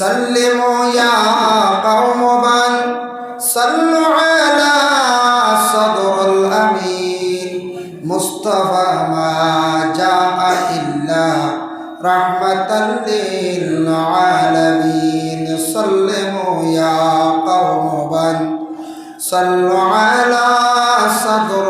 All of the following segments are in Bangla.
سلموا يا قوم من صلوا على صدر الأمين. مصطفى ما جاء إلا رحمة للعالمين. سلموا يا قوم من صلوا على صدر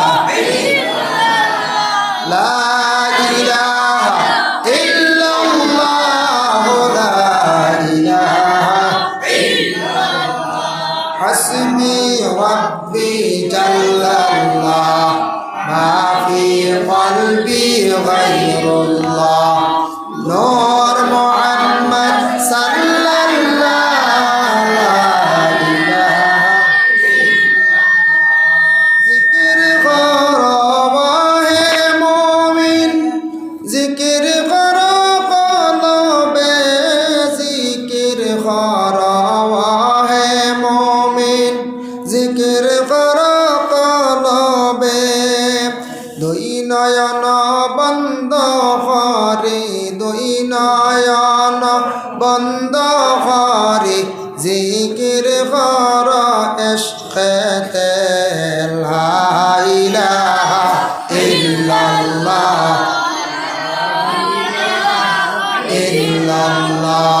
নয়ন বন্ধ হরে দুই নয়ন বন্ধ হরে। জিকির কর এসকেতে লা ইলাহা ইল্লাল্লাহ ইল্লাল্লাহ।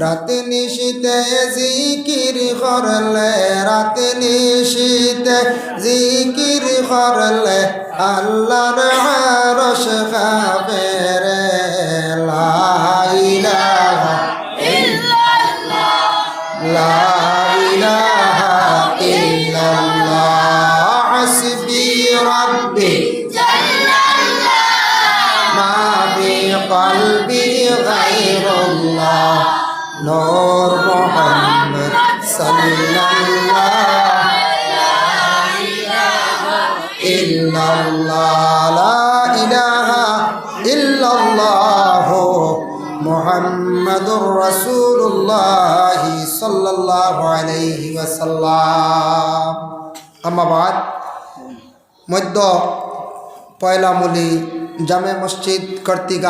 রাত নিশিতে জিকির করলে রাত নিশিতে জিকির করলে আল্লাহর রস খাবে রে লা নূর মুহাম্মদ সাল্লাল্লাহ মুহাম্মাদুর রাসূলুল্লাহ সাল্লাল্লাহু আলাইহি ওয়াসাল্লাম আম্মা বাদ মধ্য পয়লামুলি জামে মসজিদ কর্তৃক